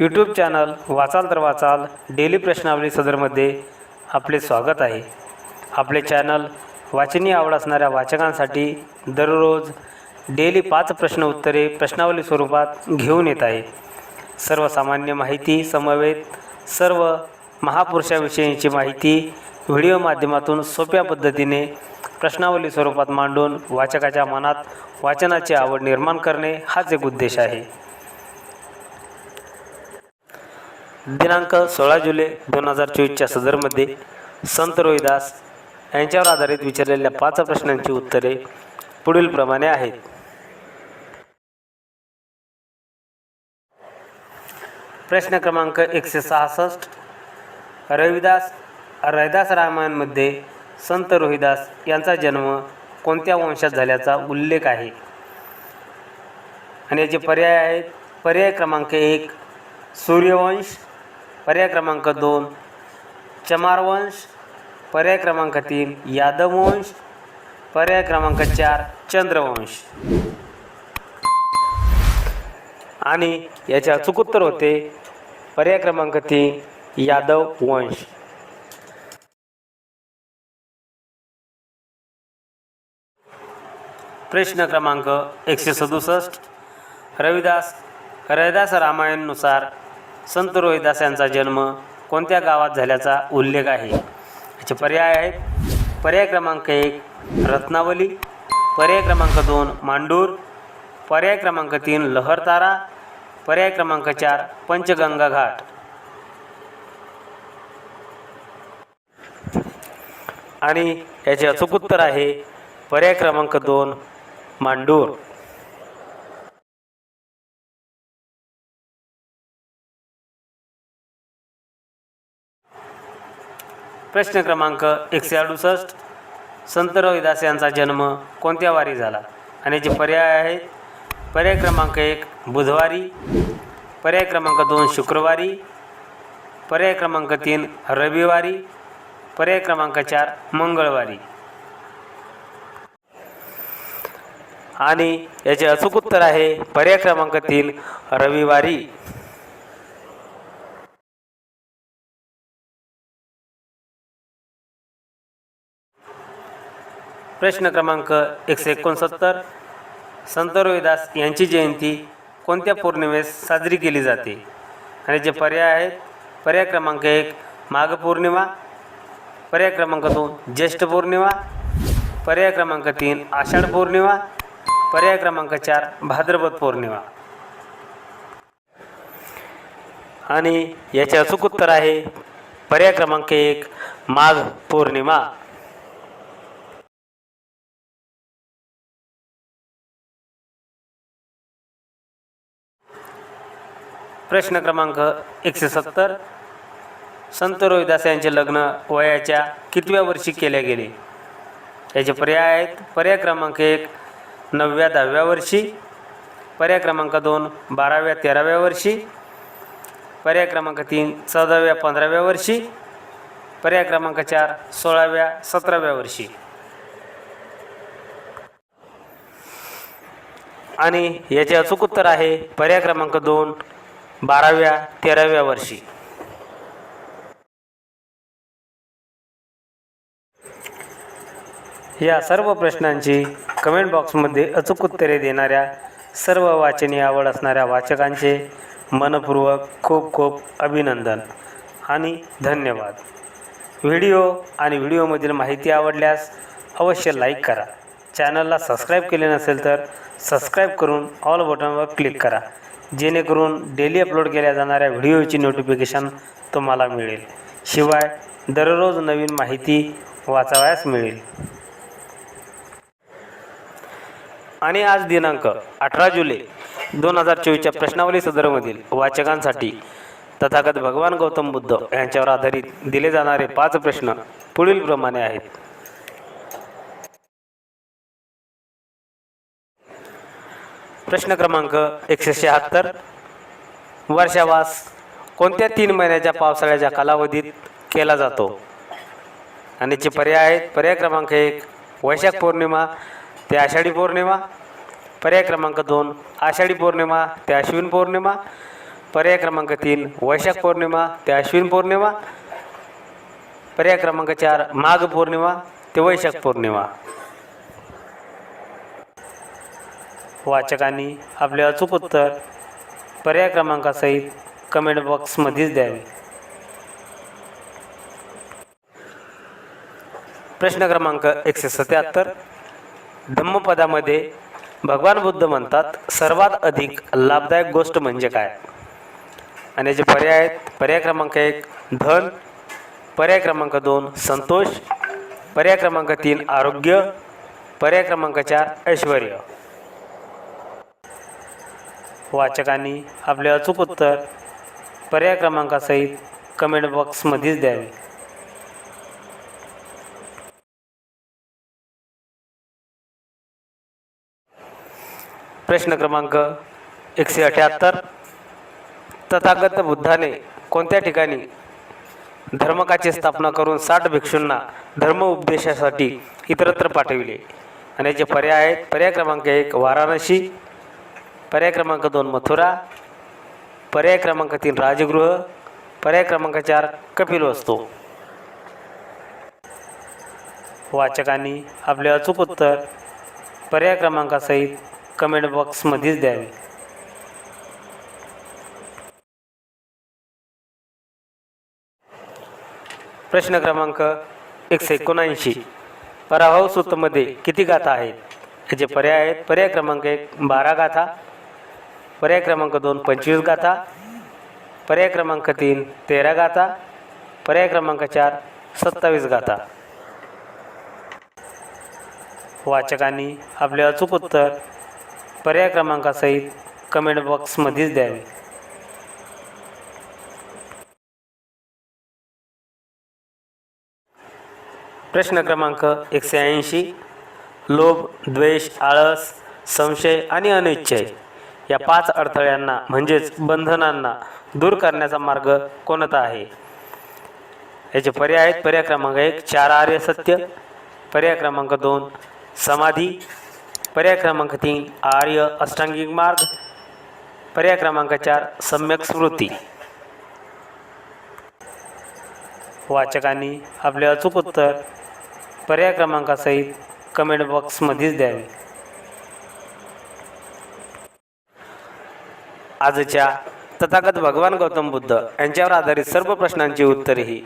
YouTube channel वाचाल तर वाचाल डेली प्रश्नावली सदरमध्ये आपले स्वागत आहे. आपले चॅनल वाचनीय आवड असणाऱ्या वाचकांसाठी दररोज डेली पाच प्रश्न उत्तरे प्रश्नावली स्वरूपात घेऊन येत आहे. सर्वसामान्य माहिती समवेत सर्व महापुरुषाविषयीची माहिती व्हिडिओ माध्यमातून सोप्या पद्धतीने प्रश्नावली स्वरूपात मांडून वाचकाच्या मनात वाचनाची आवड निर्माण करणे हाच एक उद्देश आहे. दिनांक सोळा जुलै दोन हजार चोवीसच्या सदरमध्ये संत रोहिदास यांच्यावर आधारित विचारलेल्या पाच प्रश्नांची उत्तरे पुढीलप्रमाणे आहेत. प्रश्न क्रमांक एकशे सहासष्ट. रविदास रैदास रामायणमध्ये संत रोहिदास यांचा जन्म कोणत्या वंशात झाल्याचा उल्लेख आहे? आणि याचे पर्याय आहेत. पर्याय क्रमांक एक सूर्यवंश. पर्याय क्रमांक दोन. चमारवंश पर्याय क्रमांक तीन. यादववंश पर्याय क्रमांक चार. चंद्रवंश. आणि याचे अचूक उत्तर होते. पर्याय क्रमांक तीन यादव वंश प्रश्न क्रमांक एकशे सदुसष्ट. रविदास रविदास रामायणनुसार संत रोहिदास यांचा जन्म कोणत्या गावात झाल्याचा उल्लेख आहे? याचे पर्याय आहेत. पर्याय क्रमांक एक रत्नावली. पर्याय क्रमांक दोन मांडूर. पर्याय क्रमांक तीन लहरतारा. पर्याय क्रमांक चार पंचगंगा घाट. आणि याचे अचूक उत्तर आहे पर्याय क्रमांक दोन मांडूर. प्रश्न क्रमांक एकशे अडुसष्ट. संत रविदास यांचा जन्म कोणत्या वारी झाला? आणि याचे पर्याय आहेत पर्याय क्रमांक एक बुधवारी. पर्याय क्रमांक दोन शुक्रवारी. पर्याय क्रमांक तीन रविवारी. पर्याय क्रमांक चार मंगळवारी. आणि याचे अचूक उत्तर आहे पर्याय क्रमांक तीन रविवारी. प्रश्न क्रमांक एकशे एकोणसत्तर. संत रोहिदास यांची जयंती कोणत्या पौर्णिमेस साजरी केली जाते? आणि जे पर्याय आहेत पर्याय क्रमांक एक माघ पौर्णिमा. पर्याय क्रमांक दोन ज्येष्ठ पौर्णिमा. पर्याय क्रमांक तीन आषाढ पौर्णिमा. पर्याय क्रमांक चार भाद्रपद पौर्णिमा. आणि याचे अचूक उत्तर आहे पर्याय क्रमांक एक माघ पौर्णिमा. प्रश्न क्रमांक एकशे सत्तर. संत रोहिदास यांचे लग्न वयाच्या कितव्या वर्षी केले गेले? याचे पर्याय आहेत. पर्याय क्रमांक एक नवव्या दहाव्या वर्षी. पर्याय क्रमांक दोन बाराव्या तेराव्या वर्षी. पर्याय क्रमांक तीन चौदाव्या पंधराव्या वर्षी. पर्याय क्रमांक चार सोळाव्या सतराव्या वर्षी. आणि याचे अचूक उत्तर आहे पर्याय क्रमांक दोन बाराव्या तेराव्या वर्षी. या सर्व प्रश्नांची कमेंट बॉक्समध्ये अचूक उत्तरे देणाऱ्या सर्व वाचनीय आवड असणाऱ्या वाचकांचे मनपूर्वक खूप खूप अभिनंदन आणि धन्यवाद. व्हिडिओ आणि व्हिडिओमधील माहिती आवडल्यास अवश्य लाईक करा. चॅनलला सबस्क्राईब केले नसेल तर सबस्क्राईब करून ऑल बटनवर क्लिक करा. जेणेकरून डेली अपलोड केल्या जाणाऱ्या व्हिडिओची नोटिफिकेशन तुम्हाला मिळेल. शिवाय दररोज नवीन माहिती वाचावयास मिळेल. आणि आज दिनांक अठरा जुलै दोन हजार चोवीसच्या प्रश्नावली सदरमधील वाचकांसाठी तथागत भगवान गौतम बुद्ध यांच्यावर आधारित दिले जाणारे पाच प्रश्न पुढीलप्रमाणे आहेत. प्रश्न क्रमांक एकशे शहात्तर. वर्षावास कोणत्या तीन महिन्याच्या पावसाळ्याच्या कालावधीत केला जातो? आणि जे पर्याय आहेत पर्याय क्रमांक एक वैशाख पौर्णिमा ते आषाढी पौर्णिमा. पर्याय क्रमांक दोन आषाढी पौर्णिमा ते अश्विन पौर्णिमा. पर्याय क्रमांक तीन वैशाख पौर्णिमा ते अश्विन पौर्णिमा. पर्याय क्रमांक चार माघ पौर्णिमा ते वैशाख पौर्णिमा. वाचकांनी आपले अचूक उत्तर पर्याय क्रमांकासहित कमेंट बॉक्समध्येच द्यावे. प्रश्न क्रमांक एकशे सत्याहत्तर. धम्मपदामध्ये भगवान बुद्ध म्हणतात सर्वात अधिक लाभदायक गोष्ट म्हणजे काय? आणि याचे पर्याय आहेत पर्याय क्रमांक एक धन. पर्याय क्रमांक दोन संतोष. पर्याय क्रमांक तीन आरोग्य. पर्याय क्रमांक चार ऐश्वर वाचकांनी आपले अचूक उत्तर पर्याय क्रमांकासहित कमेंट बॉक्समध्येच द्यावे. प्रश्न क्रमांक एकशे अठ्याहत्तर. तथागत बुद्धाने कोणत्या ठिकाणी धर्मकाची स्थापना करून साठ भिक्षूंना धर्म उपदेशासाठी इतरत्र पाठविले? आणि याचे पर्याय आहेत. पर्याय क्रमांक एक वाराणसी. पर्याय क्रमांक दोन मथुरा पर्याय क्रमांक तीन राजगृह पर्याय क्रमांक चार कपिल वस्तू. वाचकांनी आपले अचूक उत्तर पर्याय क्रमांकासहित कमेंट बॉक्समध्येच द्यावे. प्रश्न क्रमांक एकशे एकोणऐंशी. पराभव सूत्रमध्ये किती गाथा आहेत? याचे पर्याय आहेत पर्याय क्रमांक एक बारा गाथा पर्याय क्रमांक दोन पंचवीस गाथा. पर्याय क्रमांक तीन तेरा गाथा. पर्याय क्रमांक चार सत्तावीस गाथा. वाचकांनी आपले अचूक उत्तर पर्याय क्रमांकासहित कमेंट बॉक्समध्येच द्यावे. प्रश्न क्रमांक एकशे ऐंशी. लोभ द्वेष आळस संशय आणि अनिच्छय या पाच अडथळ्यांना म्हणजेच बंधनांना दूर करण्याचा मार्ग कोणता आहे? याचे पर्याय आहेत. पर्याय क्रमांक एक चार आर्य सत्य. पर्याय क्रमांक दोन समाधी. पर्याय क्रमांक तीन आर्य अष्टांगिक मार्ग. पर्याय क्रमांक चार सम्यक स्मृती. वाचकांनी आपले अचूक उत्तर पर्याय क्रमांकासहित कमेंट बॉक्समध्येच द्यावे. आजच्या तथागत भगवान गौतम बुद्ध यांच्यावर आधारित सर्व प्रश्नांची उत्तरे ही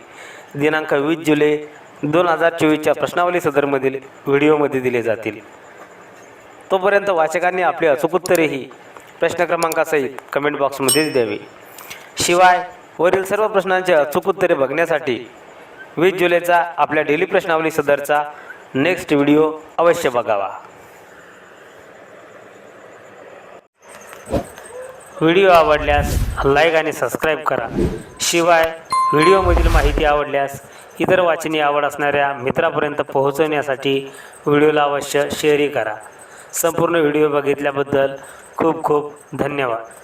दिनांक वीस जुलै दोन हजार चोवीसच्या प्रश्नावली सदरमधील व्हिडिओमध्ये दिले जातील. तोपर्यंत वाचकांनी आपली अचूक उत्तरेही प्रश्न क्रमांकासहित कमेंट बॉक्समध्येच द्यावी. शिवाय वरील सर्व प्रश्नांचे अचूक उत्तरे बघण्यासाठी वीस जुलैचा आपल्या डेली प्रश्नावली सदरचा नेक्स्ट व्हिडिओ अवश्य बघावा. व्हिडिओ आवडल्यास लाईक आणि सबस्क्राईब करा. शिवाय व्हिडिओमधील माहिती आवडल्यास इतर वाचनी आवड असणाऱ्या मित्रापर्यंत पोहोचवण्यासाठी व्हिडिओला अवश्य शेअरही करा. संपूर्ण व्हिडिओ बघितल्याबद्दल खूप खूप धन्यवाद.